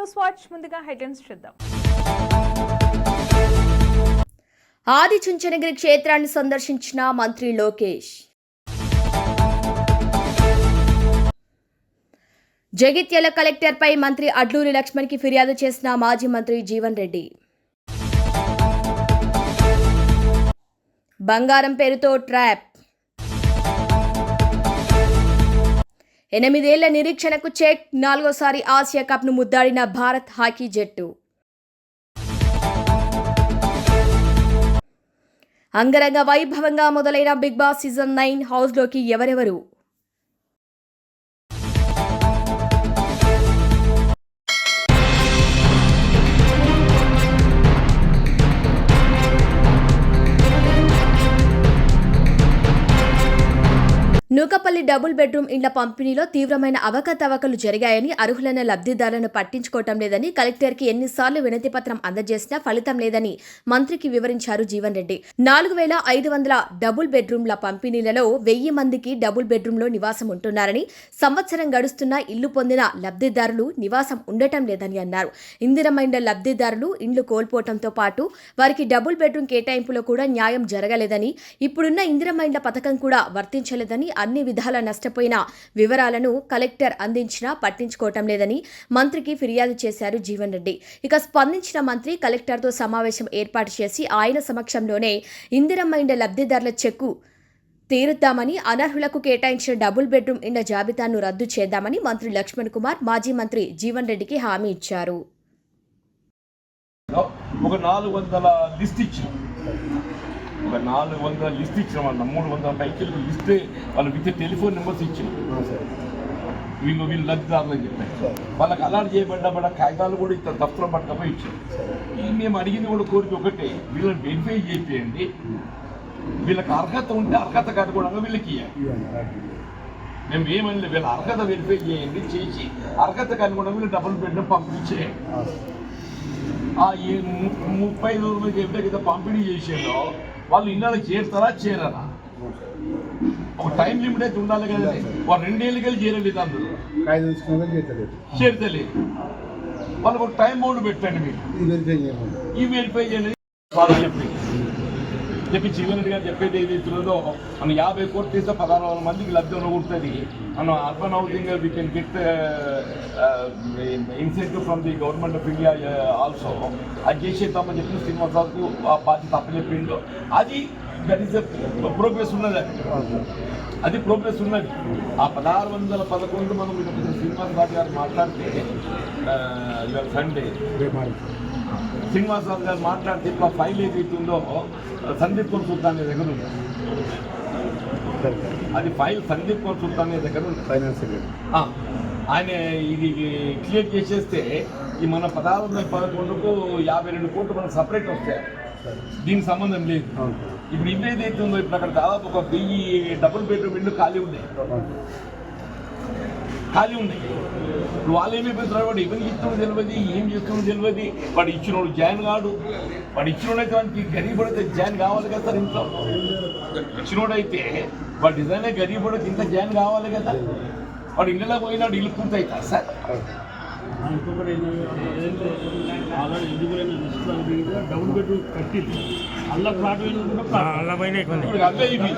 News watch ముందుగా headlines చూద్దాం. ఆదిచుంచనగిరి క్షేత్రాన్ని సందర్శించిన మంత్రి లోకేష్. జగిత్యాల కలెక్టర్పై మంత్రి అడ్లూరి లక్ష్మణ్కి ఫిర్యాదు చేసిన మాజీ మంత్రి జీవన్ రెడ్డి. బంగారం పేరుతో ట్రాప్. ఎనిమిదేళ్ళ నిరీక్షణకు చెక్ నాలుగోసారి ఆసియా కప్ను ముద్దాడిన భారత్ హాకీ జట్టు. అంగరంగ వైభవంగా మొదలైన బిగ్ బాస్ సీజన్ నైన్ హౌస్లోకి ఎవరెవరు? నూకపల్లి డబుల్ బెడ్రూమ్ ఇండ్ల పంపిణీలో తీవ్రమైన అవకతవకలు జరిగాయని అర్హులైన లబ్ధిదారులను పట్టించుకోవటం లేదని కలెక్టర్కి ఎన్నిసార్లు వినతి పత్రం అందజేసినా ఫలితం లేదని మంత్రికి వివరించారు జీవన్ రెడ్డి. నాలుగు వేల ఐదు వందల డబుల్ బెడ్రూమ్ల పంపిణీలలో వెయ్యి మందికి డబుల్ బెడ్రూమ్లో నివాసం ఉంటున్నారని సంవత్సరం గడుస్తున్నా ఇల్లు పొందిన లబ్ధిదారులు నివాసం ఉండటం లేదని అన్నారు. ఇందిరమైన లబ్ధిదారులు ఇండ్లు కోల్పోవటంతో పాటు వారికి డబుల్ బెడ్రూమ్ కేటాయింపులో కూడా న్యాయం జరగలేదని ఇప్పుడున్న ఇందిరమైండ్ల పథకం కూడా వర్తించలేదని అన్ని విధాల నష్టపోయిన వివరాలను కలెక్టర్ అందించినా పట్టించుకోవటం లేదని మంత్రికి ఫిర్యాదు చేశారు జీవన్ రెడ్డి. ఇక స్పందించిన మంత్రి కలెక్టర్తో సమావేశం ఏర్పాటు చేసి ఆయన సమక్షంలోనే ఇందిరమ్మ లబ్ధిదారుల చెక్కు తీరుద్దామని అనర్హులకు కేటాయించిన డబుల్ బెడ్రూమ్ ఇండ్ల జాబితాను రద్దు చేద్దామని మంత్రి లక్ష్మణ్ కుమార్ మాజీ మంత్రి జీవన్ రెడ్డికి హామీ ఇచ్చారు. ఒక నాలుగు వందల లిస్ట్ ఇచ్చాం. ఒక నాలుగు వందల లిస్ట్ ఇచ్చిన వాళ్ళ మూడు వందల పైకి లిస్ట్ వాళ్ళు విత్ టెలిఫోన్ నెంబర్స్ ఇచ్చిన వీళ్ళు వీళ్ళు లబ్ధిదారులు అని చెప్పారు. వాళ్ళకి అలాట్ చేయబడ్డ కాగితాలు కూడా ఇంత దఫ్తరం పట్టకపోయి ఇచ్చారు. మేము అడిగింది కూడా కోరిక ఒకటే వీళ్ళని వెరిఫై చేయండి వీళ్ళకి అర్హత ఉంటే అర్హత అనుగుణంగా వీళ్ళకి మేము ఏమని వీళ్ళ అర్హత వెరిఫై చేయండి చేసి అర్హత అనుగుణంగా వీళ్ళు డబుల్ బెడ్ పంపిణీ చేయండి ఆ ముప్పై ఐదు చెప్పే కదా పంపిణీ చేసేదో వాళ్ళు ఇళ్ళకి చేరుతారా చేరరా? ఒక టైం లిమిట్ అయితే ఉండాలి కదా వాళ్ళు రెండేళ్ళకి వెళ్ళి చేరలేదు అందరూ. చేరతలేదు. వాళ్ళకి ఒక టైం బౌండ్ పెట్టండి మీరు. ఈ వెరిఫై చేయలేదు వాళ్ళు చెప్పి. చెప్పి జీవన్ రెడ్డి గారు చెప్పేది ఏదైతుందో మనం యాభై కోట్లు తీస్తే పదహారు వందల మందికి లబ్ధి కొడుతుంది మనం urban housing we can get incentive from the government of India also అది చేసేద్దామని చెప్పి శ్రీనివాసరావుకు ఆ పార్టీ తప్పచెప్పిండు అది దట్ ఈస్ ప్రోగ్రెస్ ఉన్నది. అది. ప్రోగ్రెస్ ఉన్నది. ఆ పదహారు వందల పదకొండు మనం ఇక్కడ శ్రీనివాసరావు గారు మాట్లాడితే uh, ఇవాళ సండే రేపు శ్రీనివాసరావు గారు మాట్లాడితే ఇప్పుడు ఆ ఫైల్ ఏదైతుందో సందీప్ కౌర్ సుల్తాన్ అనే దగ్గర ఉంది? అది ఫైల్ సందీప్ కౌర్ సుల్తాన్ అనే దగ్గర ఉంది? ఫైనాన్స్ ఆయన ఇది క్లియర్ చేసేస్తే ఈ మన పదహారు వందల పదకొండుకు యాభై రెండు కోట్లు మనకు సపరేట్ వస్తాయి. దీనికి సంబంధం లేదు. ఇప్పుడు ఇల్లు ఏదైతే ఉందో ఇప్పుడు అక్కడ దాదాపు ఒక వెయ్యి డబుల్ బెడ్రూమ్ ఇల్లు ఖాళీ ఉన్నాయి. ఖాళీ ఉన్నాయి వాళ్ళు ఏమి పెడుతున్నారు వాడు ఎవరికి ఇస్తున్నాడు తెలియదు ఏం చేస్తున్నాడు తెలియదు వాడు ఇచ్చినోడు జాయిన్ కాడు. వాడు ఇచ్చినోడైతే గరీబ్ అయితే జాయిన్ కావాలి కదా సార్ ఇంట్లో. ఇచ్చినోడైతే వాడు నిజంగా అయితే ఇంత జాయిన్ కావాలి కదా. వాడు ఇళ్ళలో పోయినాడు ఇల్లు పూర్తి అవుతారు సార్. ఇంకొకటి డబుల్ బెడ్రూమ్ కట్టింది. అల్ల ఫ్లాట్ అల్ల పైన ఇప్పుడు అవే ఇవి.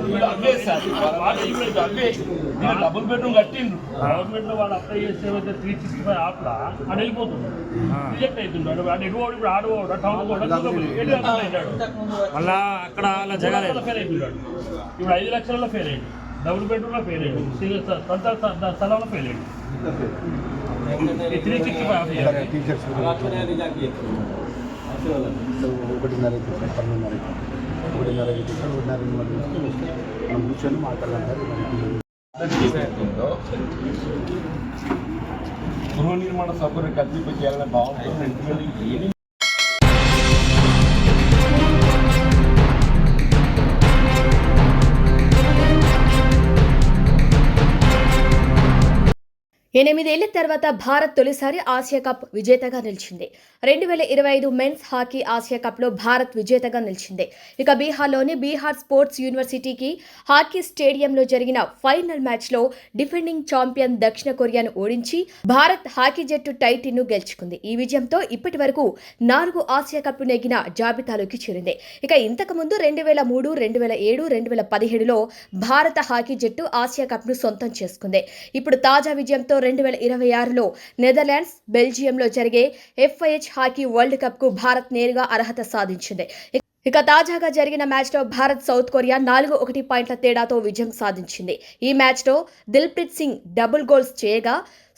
ఇప్పుడు అవే సార్. వాళ్ళు ఇవి అవే. నేను డబుల్ బెడ్రూమ్ కట్టిండ్రు. గవర్నమెంట్లో వాడు అప్లై చేస్తే త్రీ సిక్స్టీ ఫైవ్ ఆప్లా ఆడ వెళ్ళిపోతుంది. రిజెక్ట్ అవుతుంటాడు వాడు ఎడువాడు ఇప్పుడు ఆడుకోవడం టౌన్ మళ్ళా అక్కడ అలా జరగలేదు ఫెయిల్ అవుతున్నాడు ఇప్పుడు ఐదు లక్షలలో ఫెయిల్ అయ్యాడు డబుల్ బెడ్రూమ్లో ఫెయిల్ అయ్యాడు సింగిల్ సొంత స్థలంలో ఫెయిల్ అయ్యాడు త్రీ సిక్స్టీ ఫైవ్ ఒకటిన్నర అయితే పన్నెండున్నర ఒకటిన్నర అయితే ఒకటిన్నర మనం కూర్చొని మాట్లాడాలి గృహ నిర్మాణ సౌకర్యం కల్పింప భావన ఎనిమిదేళ్ళ తర్వాత భారత్ తొలిసారి ఆసియా కప్ విజేతగా నిలిచింది. రెండు వేల ఇరవై ఐదు మెన్స్ హాకీ ఆసియా కప్లో భారత్ విజేతగా నిలిచింది. ఇక బీహార్లోని బీహార్ స్పోర్ట్స్ యూనివర్సిటీకి హాకీ స్టేడియంలో జరిగిన ఫైనల్ మ్యాచ్లో డిఫెండింగ్ ఛాంపియన్ దక్షిణ కొరియాను ఓడించి భారత్ హాకీ జట్టు టైటిల్ను గెలుచుకుంది. ఈ విజయంతో ఇప్పటి వరకు నాలుగు ఆసియా కప్లు నెగిన జాబితాలోకి చేరింది. ఇక ఇంతకుముందు రెండు వేల మూడు రెండు వేల ఏడు రెండు వేల పదిహేడులో భారత హాకీ జట్టు ఆసియా కప్ను సొంతం చేసుకుంది. ఇప్పుడు తాజా విజయంతో రెండు వేల ఇరవై ఆరులో నెదర్లాండ్స్ బెల్జియంలో జరిగే ఎఫ్ఐహెచ్ హాకీ వరల్డ్ కప్కు భారత్ నేరుగా అర్హత సాధించింది. ఇక తాజాగా జరిగిన మ్యాచ్లో భారత్ సౌత్ కొరియా నాలుగు ఒకటి పాయింట్ల తేడాతో విజయం సాధించింది. ఈ మ్యాచ్లో దిల్ప్రీత్ సింగ్ డబుల్ గోల్స్ చేయగా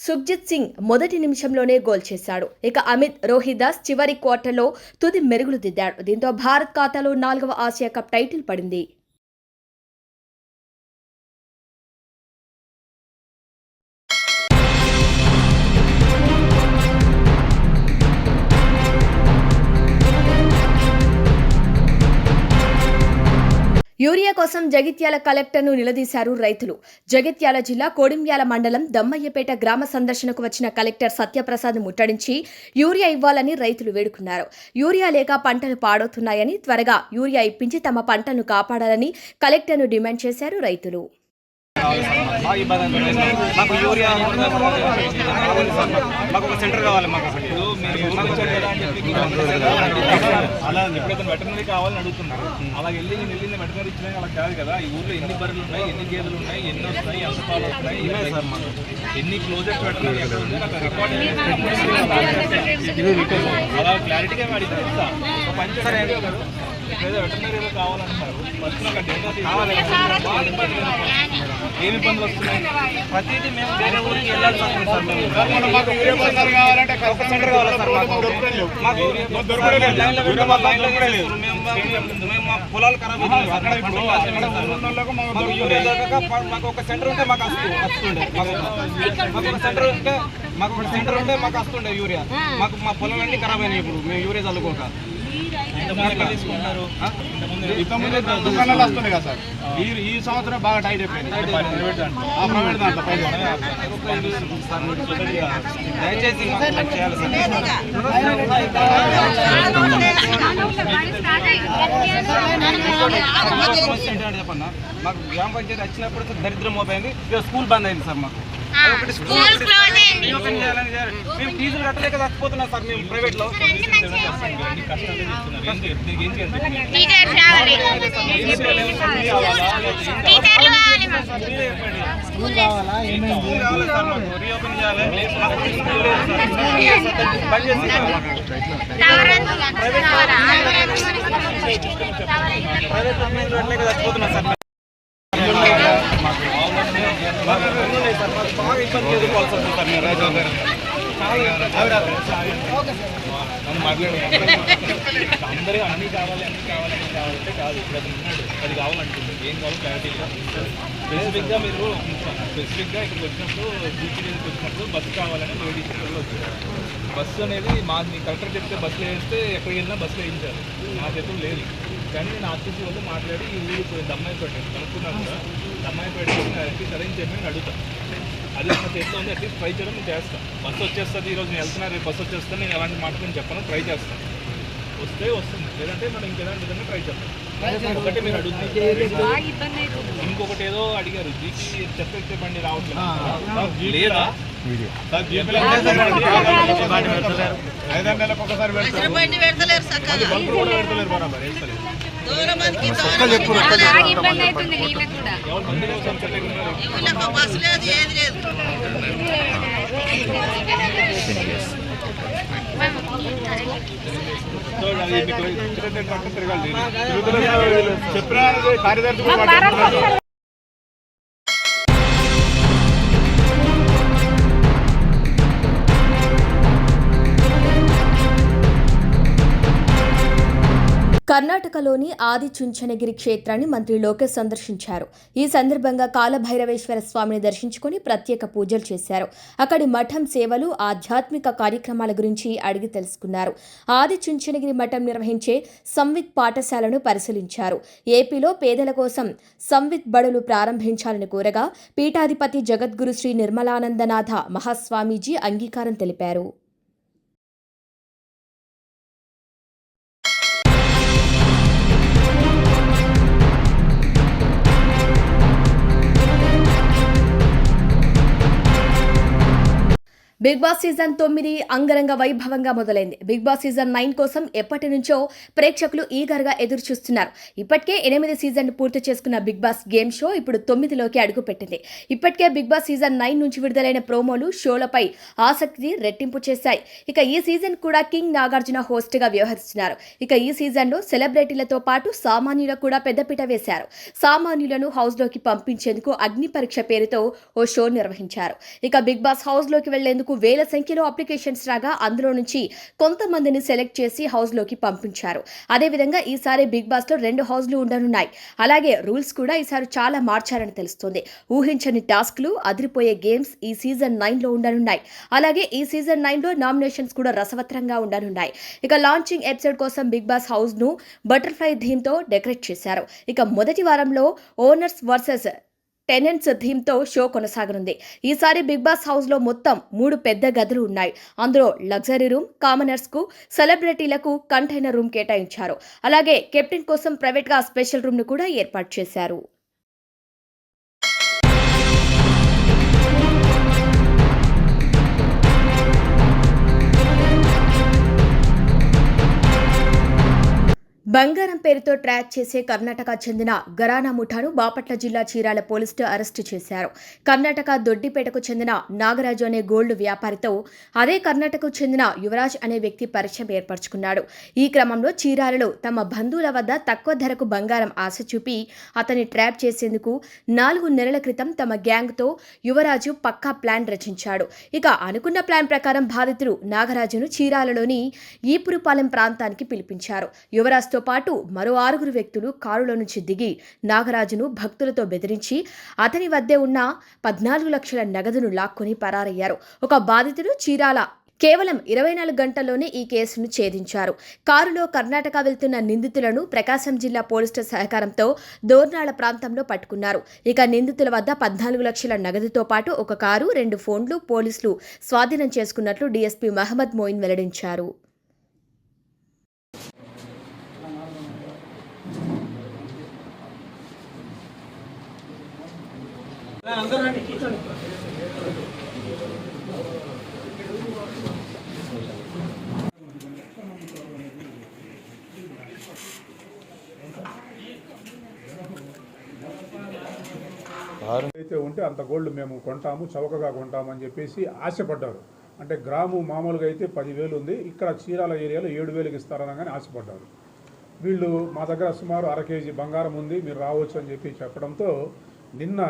సుఖ్జిత్ సింగ్ మొదటి నిమిషంలోనే గోల్ చేశాడు. ఇక అమిత్ రోహిదాస్ చివరి క్వార్టర్లో తుది మెరుగులు దిద్దాడు. దీంతో భారత్ ఖాతాలో నాలుగవ ఆసియా కప్ టైటిల్ పడింది. యూరియా కోసం జగిత్యాల కలెక్టర్ను నిలదీశారు రైతులు. జగిత్యాల జిల్లా కోడింబ్యాల మండలం దమ్మయ్యపేట గ్రామ సందర్శనకు వచ్చిన కలెక్టర్ సత్యప్రసాద్ ముట్టడించి యూరియా ఇవ్వాలని రైతులు వేడుకున్నారు. యూరియా లేక పంటలు పాడవుతున్నాయని త్వరగా యూరియా ఇప్పించి తమ పంటను కాపాడాలని కలెక్టర్ను డిమాండ్ చేశారు రైతులు. మాకు యూరియా కావాలి మాకు. మాకు సెంటర్ కావాలి మాకు అలా ఎప్పుడైతే వెటర్నరీ కావాలని అడుగుతున్నారు అలా వెళ్ళి నేను వెళ్ళింది వెటర్నరీ ఇచ్చినా అలా కాదు కదా ఈ ఊర్లో ఎన్ని బర్రెలు ఉన్నాయి ఎన్ని గేదెలు ఉన్నాయి ఎన్ని వస్తాయి ఎంత పాలు వస్తున్నాయి ఎన్ని క్లోజెస్ వెటర్నరీ రికార్డ్ అలా క్లారిటీగా అడిగితే ఇస్తా ఒక పని వెటర్నరీ ఏదో కావాలంటున్నారు ఫస్ట్ నాకు డేటా ఏమి ఇబ్బందులు వస్తున్నాయి? ప్రతిదీ మేము వేరే ఊరికి వెళ్ళాల్సి వస్తుంది సార్ మేము. మాకు యూరియా కావాలంటే కావాలి సార్ మాకు. తీసేస్తారు. మేము మా పొలాలు ఖరాబ్ అవుతుంది మాకు. మాకు యూరియా దొరకక మాకు ఒక సెంటర్ ఉంటే మాకు వస్తు వస్తుండే మాకు మాకు ఒక సెంటర్ ఉంటే మాకు ఒక సెంటర్ ఉంటే మాకు వస్తుండే యూరియా. మాకు మా పొలాలన్నీ ఖరాబ్ అయినాయి ఇప్పుడు. మేము యూరియా చల్లుకోక. దుకాణాలు వస్తుంది కదా సార్. ఈ ఈ సంవత్సరం బాగా టైట్ అయిపోయింది. ఆ ప్రైవేట్ దాంట్లో. పైన దయచేసి చెప్పన్నా మాకు గ్రామ పంచాయతీ వచ్చినప్పుడు దరిద్రం మోపోయింది ఇక స్కూల్ బంద్ అయింది సార్ మాకు. స్కూల్ చేయాలని చేయాలి. మేము ఫీజులు కట్టలేక చచ్చిపోతున్నాం సార్ మేము ప్రైవేట్లో కావాలి రీఓపెన్ చేయాలి. బంద్ చేసి ప్రైవేట్ కట్టలేక చచ్చిపోతున్నాం సార్ మాకు రెండు ఉన్నాయి సార్ మాకు బాగా ఇబ్బంది ఎదుర్కోవాల్సి వస్తుంది సార్ మేము రైతులు నన్ను మాట్లాడి అందరూ అన్ని కావాలి అన్ని కావాలి అన్ని కావాలంటే కాదు ఇప్పుడు అది ఉన్నాడు అది కావాలంటుంది ఏం కావాలి క్లారిటీగా స్పెసిఫిక్గా మీరు స్పెసిఫిక్గా ఇక్కడికి వచ్చినప్పుడు బీచ్ దగ్గరికి వచ్చినప్పుడు బస్సు కావాలని లేడీస్ వచ్చారు బస్సు అనేది మా మీ కలెక్టర్ చెప్తే బస్సులో వేస్తే ఎక్కడికి వెళ్ళినా బస్సులో వేయించారు నా చేతులు లేదు కానీ నేను ఆర్టీసీ వాళ్ళు మాట్లాడి ఈ ఊరు దమ్మాయిపేట కనుక్కున్నాను కూడా దమ్మాయిపేట అట్లీస్ట్ అరేంజ్ చేయమని నేను అడుగుతాను అది నా చేతిలో ఉంది అట్లీస్ట్ ట్రై చేయడం నేను చేస్తాను బస్సు వచ్చేస్తుంది ఈరోజు నేను వెళ్తున్నా రేపు బస్సు వచ్చేస్తాను నేను ఎలాంటి మాట నేను చెప్పను ట్రై చేస్తాను వస్తే వస్తుంది లేదంటే మనం ఇంకేదాంటి విధంగా ట్రై చేస్తాం ఒకటి మీరు అడుగుతున్నారు ఇంకొకటి ఏదో అడిగారు జీపీ చెత్త బండి రావట్లేదు లేదా ఐదారు నెలలకు ఒకసారి పెడతారు కూడా పెడతలేరు బరాబర్ బస్సు లేదు. ఏది చెప్పినా కార్యదర్శి కర్ణాటకలోని ఆది చుంచనగిరి క్షేత్రాన్ని మంత్రి లోకేష్ సందర్శించారు. ఈ సందర్భంగా కాలభైరవేశ్వర స్వామిని దర్శించుకుని ప్రత్యేక పూజలు చేశారు. అక్కడి మఠం సేవలు ఆధ్యాత్మిక కార్యక్రమాల గురించి అడిగి తెలుసుకున్నారు. ఆది చుంచనగిరి మఠం నిర్వహించే సంవిత్ పాఠశాలను పరిశీలించారు. ఏపీలో పేదల కోసం సంవిత్ బడులు ప్రారంభించాలని కోరగా పీఠాధిపతి జగద్గురు శ్రీ నిర్మలానందనాథ మహాస్వామీజీ అంగీకారం తెలిపారు. బిగ్ బాస్ సీజన్ తొమ్మిది అంగరంగ వైభవంగా మొదలైంది. బిగ్ బాస్ సీజన్ నైన్ కోసం ఎప్పటి నుంచో ప్రేక్షకులు ఈగర్గా ఎదురు చూస్తున్నారు ఇప్పటికే ఎనిమిది సీజన్ పూర్తి చేసుకున్న బిగ్ బాస్ గేమ్ షో ఇప్పుడు తొమ్మిదిలోకి అడుగుపెట్టింది. ఇప్పటికే బిగ్ బాస్ సీజన్ నైన్ నుంచి విడుదలైన ప్రోమోలు షోలపై ఆసక్తి రెట్టింపు చేశాయి. ఇక ఈ సీజన్ కూడా కింగ్ నాగార్జున హోస్ట్గా వ్యవహరిస్తున్నారు. ఇక ఈ సీజన్లో సెలబ్రిటీలతో పాటు సామాన్యులకు కూడా పెద్దపీట వేశారు. సామాన్యులను హౌస్లోకి పంపించేందుకు అగ్ని పరీక్ష పేరుతో ఓ షో నిర్వహించారు. ఇక బిగ్ బాస్ హౌస్లోకి వెళ్ళేందుకు వేల సంఖ్యలో అప్లికేషన్స్ రాగా అందులో నుంచి కొంతమందిని సెలెక్ట్ చేసి హౌస్లోకి పంపించారు. అదేవిధంగా ఈసారి బిగ్ బాస్లో రెండు హౌస్లు ఉండనున్నాయి. అలాగే రూల్స్ కూడా ఈసారి చాలా మార్చారని తెలుస్తోంది. ఊహించని టాస్క్లు అదిరిపోయే గేమ్స్ ఈ సీజన్ నైన్లో ఉండనున్నాయి. అలాగే ఈ సీజన్ నైన్లో నామినేషన్స్ కూడా రసవత్రంగా ఉండనున్నాయి. ఇక లాంచింగ్ ఎపిసోడ్ కోసం బిగ్ బాస్ హౌస్ను బటర్ఫ్లై థీమ్తో డెకరేట్ చేశారు. ఇక మొదటి వారంలో ఓనర్స్ వర్సెస్ టెనెంట్స్ థీమ్తో షో కొనసాగనుంది. ఈసారి బిగ్ బాస్ హౌస్లో మొత్తం మూడు పెద్ద గదులు ఉన్నాయి. అందులో లగ్జరీ రూమ్ కామనర్స్కు సెలబ్రిటీలకు కంటైనర్ రూమ్ కేటాయించారు. అలాగే కెప్టెన్ కోసం ప్రైవేట్గా స్పెషల్ రూమ్ను కూడా ఏర్పాటు చేశారు. బంగారం పేరుతో ట్రాక్ చేసే కర్ణాటక చెందిన గరానా ముఠాను బాపట్ల జిల్లా చీరాల పోలీసులు అరెస్టు చేశారు. కర్ణాటక దొడ్డిపేటకు చెందిన నాగరాజు అనే గోల్డ్ వ్యాపారితో అదే కర్ణాటకకు చెందిన యువరాజ్ అనే వ్యక్తి పరిచయం ఏర్పరచుకున్నాడు. ఈ క్రమంలో చీరాలలో తమ బంధువుల వద్ద తక్కువ ధరకు బంగారం ఆశ చూపి అతన్ని ట్రాప్ చేసేందుకు నాలుగు నెలల క్రితం తమ గ్యాంగ్తో యువరాజు పక్కా ప్లాన్ రచించాడు. ఇక అనుకున్న ప్లాన్ ప్రకారం బాధితులు నాగరాజును చీరాలలోని ఈపురుపాలెం ప్రాంతానికి పిలిపించారు. యువరాజ్తో పాటు మరో ఆరుగురు వ్యక్తులు కారులో నుంచి దిగి నాగరాజును భక్తులతో బెదిరించి అతని వద్దే ఉన్న పద్నాలుగు లక్షల నగదును లాక్కొని పరారయ్యారు. ఒక బాధితుడు చీరాల కేవలం ఇరవై నాలుగు గంటల్లోనే ఈ కేసును ఛేదించారు. కారులో కర్ణాటక వెళ్తున్న నిందితులను ప్రకాశం జిల్లా పోలీసుల సహకారంతో దోర్నాల ప్రాంతంలో పట్టుకున్నారు. ఇక నిందితుల వద్ద పద్నాలుగు లక్షల నగదుతో పాటు ఒక కారు రెండు ఫోన్లు పోలీసులు స్వాధీనం చేసుకున్నట్లు డీఎస్పీ మహమ్మద్ మోయిన్ వెల్లడించారు. అయితే ఉంటే అంత గోల్డ్ మేము కొంటాము చౌకగా కొంటామని చెప్పేసి ఆశపడ్డారు. అంటే గ్రాము మామూలుగా అయితే పదివేలు ఉంది ఇక్కడ చీరాల ఏరియాలో ఏడు వేలకు ఇస్తారనగానే ఆశపడ్డారు. వీళ్ళు మా దగ్గర సుమారు అర కేజీ బంగారం ఉంది మీరు రావచ్చు అని చెప్పి చెప్పడంతో నిన్న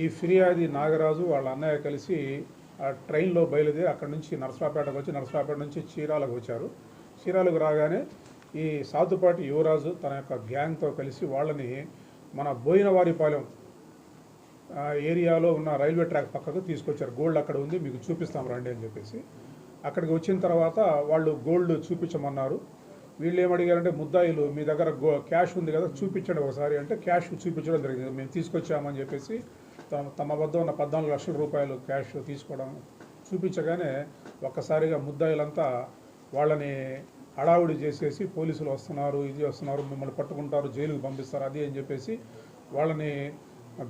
ఈ ఫిర్యాది నాగరాజు వాళ్ళ అన్నయ్య కలిసి ఆ ట్రైన్లో బయలుదేరి అక్కడ నుంచి నరసరాపేటకు వచ్చి నరసరాపేట నుంచి చీరాలకు వచ్చారు. చీరాలకు రాగానే ఈ సాతుపాటి యువరాజు తన యొక్క గ్యాంగ్తో కలిసి వాళ్ళని మన బోయినవారిపాలెం ఏరియాలో ఉన్న రైల్వే ట్రాక్ పక్కకు తీసుకొచ్చారు. గోల్డ్ అక్కడ ఉంది మీకు చూపిస్తాం రండి అని చెప్పేసి. అక్కడికి వచ్చిన తర్వాత వాళ్ళు గోల్డ్ చూపించమన్నారు. వీళ్ళు ఏమడిగారంటే ముద్దాయిలు మీ దగ్గర గో క్యాష్ ఉంది కదా చూపించండి ఒకసారి. అంటే క్యాష్ చూపించడం జరిగింది మేము తీసుకొచ్చామని చెప్పేసి తమ తమ వద్ద ఉన్న పద్నాలుగు లక్షల రూపాయలు క్యాష్ తీసుకోవడం చూపించగానే ఒక్కసారిగా ముద్దాయిలంతా వాళ్ళని హడావుడి చేసేసి పోలీసులు వస్తున్నారు ఇది వస్తున్నారు మిమ్మల్ని పట్టుకుంటారు జైలుకు పంపిస్తారు అది అని చెప్పేసి వాళ్ళని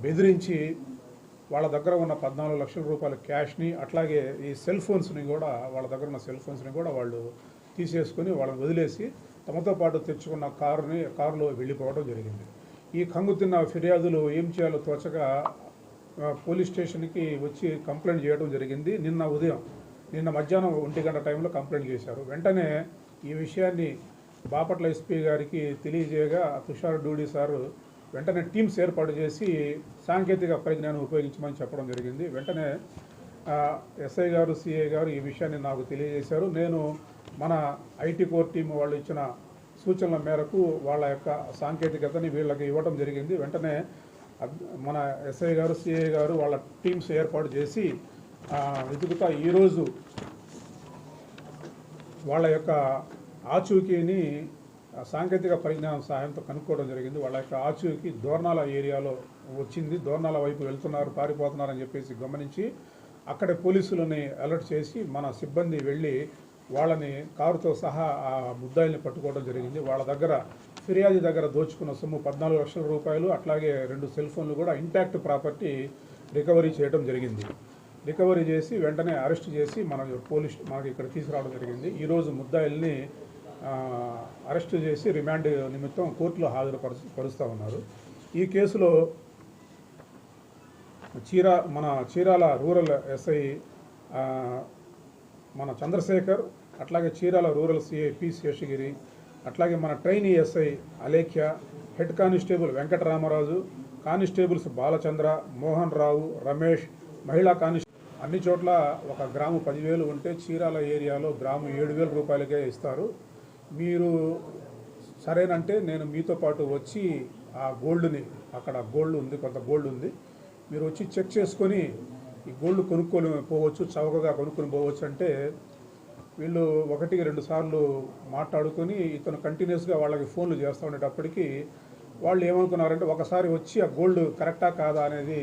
బెదిరించి వాళ్ళ దగ్గర ఉన్న పద్నాలుగు లక్షల రూపాయల క్యాష్ని అట్లాగే ఈ సెల్ ఫోన్స్ని కూడా వాళ్ళ దగ్గర ఉన్న సెల్ ఫోన్స్ని కూడా వాళ్ళు తీసేసుకొని వాళ్ళని వదిలేసి తమతో పాటు తెచ్చుకున్న కారుని కారులో వెళ్ళిపోవడం జరిగింది. ఈ కంగు తిన్న ఫిర్యాదులు ఏం చేయాలో తోచగా పోలీస్ స్టేషన్కి వచ్చి కంప్లైంట్ చేయడం జరిగింది. నిన్న ఉదయం నిన్న మధ్యాహ్నం ఒంటి గంట టైంలో కంప్లైంట్ చేశారు. వెంటనే ఈ విషయాన్ని బాపట్ల ఎస్పీ గారికి తెలియజేయగా తుషార్ డూడి సారు వెంటనే టీమ్స్ ఏర్పాటు చేసి సాంకేతిక పరిజ్ఞానం ఉపయోగించమని చెప్పడం జరిగింది. వెంటనే ఎస్ఐ గారు సిఐ గారు ఈ విషయాన్ని నాకు తెలియజేశారు. నేను మన ఐటీ కోర్ టీం వాళ్ళు ఇచ్చిన సూచనల మేరకు వాళ్ళ యొక్క సాంకేతికతని వీళ్ళకి ఇవ్వటం జరిగింది. వెంటనే మన ఎస్ఐ గారు సిఐ గారు వాళ్ళ టీమ్స్ ఏర్పాటు చేసి వెతుకుతా ఈరోజు వాళ్ళ యొక్క ఆచూకీని సాంకేతిక పరిజ్ఞానం సహాయంతో కనుక్కోవడం జరిగింది. వాళ్ళ యొక్క ఆచూకీ దోర్నాల ఏరియాలో వచ్చింది. దోర్నాల వైపు వెళ్తున్నారు పారిపోతున్నారని చెప్పేసి గమనించి అక్కడే పోలీసులని అలర్ట్ చేసి మన సిబ్బంది వెళ్ళి వాళ్ళని కారుతో సహా ఆ ముద్దాయిల్ని పట్టుకోవడం జరిగింది. వాళ్ళ దగ్గర ఫిర్యాదు దగ్గర దోచుకున్న సొమ్ము పద్నాలుగు లక్షల రూపాయలు అట్లాగే రెండు సెల్ ఫోన్లు కూడా ఇంటాక్ట్ ప్రాపర్టీ రికవరీ చేయడం జరిగింది. రికవరీ చేసి వెంటనే అరెస్ట్ చేసి మన పోలీస్ మనకి ఇక్కడ తీసుకురావడం జరిగింది. ఈరోజు ముద్దాయిల్ని అరెస్ట్ చేసి రిమాండ్ నిమిత్తం కోర్టులో హాజరుపరుచు పరుస్తూ ఉన్నారు. ఈ కేసులో చీరా మన చీరాల రూరల్ ఎస్ఐ మన చంద్రశేఖర్ అట్లాగే Chirala rural CI P Seshagiri అట్లాగే మన trainee SI Alekhya head constable Venkataramaraju constables Balachandra Mohan Rao Ramesh మహిళా కానిస్టేబుల్ అన్ని చోట్ల ఒక గ్రాము పదివేలు ఉంటే చీరాల ఏరియాలో గ్రాము ఏడు వేల రూపాయలకే ఇస్తారు. మీరు సరేనంటే నేను మీతో పాటు వచ్చి ఆ గోల్డ్ని అక్కడ గోల్డ్ ఉంది కొంత గోల్డ్ ఉంది మీరు వచ్చి చెక్ చేసుకొని ఈ గోల్డ్ కొనుక్కొని పోవచ్చు చౌకగా కొనుక్కొని పోవచ్చు అంటే వీళ్ళు ఒకటికి రెండు సార్లు మాట్లాడుకొని ఇతను కంటిన్యూస్గా వాళ్ళకి ఫోన్లు చేస్తూ ఉండేటప్పటికి వాళ్ళు ఏమనుకున్నారంటే ఒకసారి వచ్చి ఆ గోల్డ్ కరెక్టా కాదా అనేది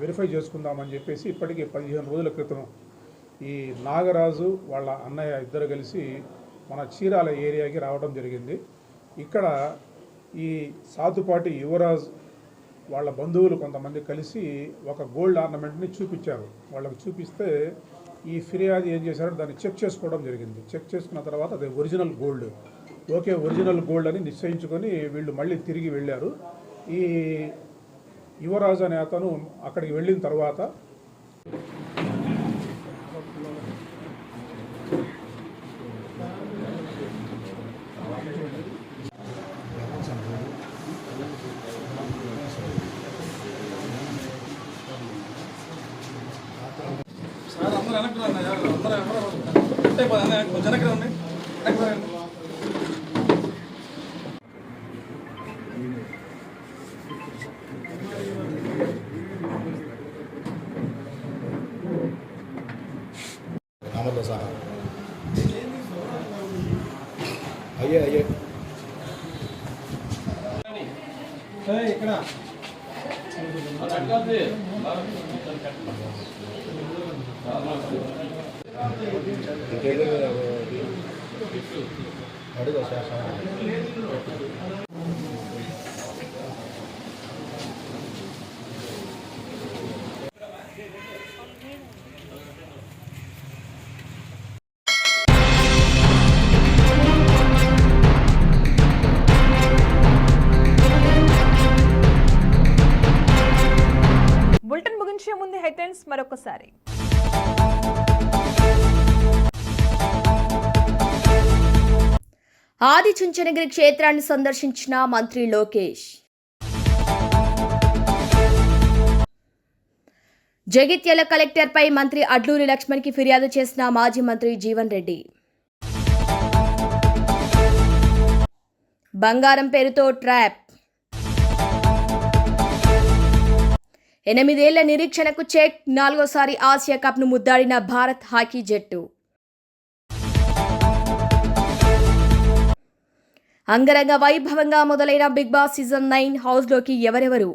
వెరిఫై చేసుకుందామని చెప్పేసి ఇప్పటికి పదిహేను రోజుల క్రితం ఈ నాగరాజు వాళ్ళ అన్నయ్య ఇద్దరు కలిసి మన చీరాల ఏరియాకి రావడం జరిగింది. ఇక్కడ ఈ సాతుపాటి యువరాజ్ వాళ్ళ బంధువులు కొంతమంది కలిసి ఒక గోల్డ్ ఆర్నమెంట్ని చూపించారు. వాళ్ళకి చూపిస్తే ఈ ఫిర్యాదు ఏం చేశారో దాన్ని చెక్ చేసుకోవడం జరిగింది. చెక్ చేసుకున్న తర్వాత అది original gold. Okay original gold అని నిశ్చయించుకొని వీళ్ళు మళ్ళీ తిరిగి వెళ్ళారు. ఈ యువరాజు అనే అతను అక్కడికి వెళ్ళిన తర్వాత సార్ అందరూ వెనక్కి రండి అయ్యా. అందరూ ఎవరు సహా. అయ్యే అయ్యే. ఇక్కడ. అడుగు బులెటిన్ ముగించే ముందు హెడ్లైన్స్ మరొకసారి. ఆదిచుంచనగిరి క్షేత్రాన్ని సందర్శించిన మంత్రి లోకేష్. జగిత్యాల కలెక్టర్పై మంత్రి అడ్లూరి లక్ష్మణ్కి ఫిర్యాదు చేసిన మాజీ మంత్రి జీవన్ రెడ్డి. బంగారం పేరుతో ట్రాప్. ఎనిమిదేళ్ళ నిరీక్షణకు చెక్ నాలుగోసారి ఆసియా కప్ను ముద్దాడిన భారత్ హాకీ జట్టు. అంగరంగ వైభవంగా మొదలైన బిగ్ బాస్ సీజన్ నైన్ హౌస్లోకి ఎవరెవరు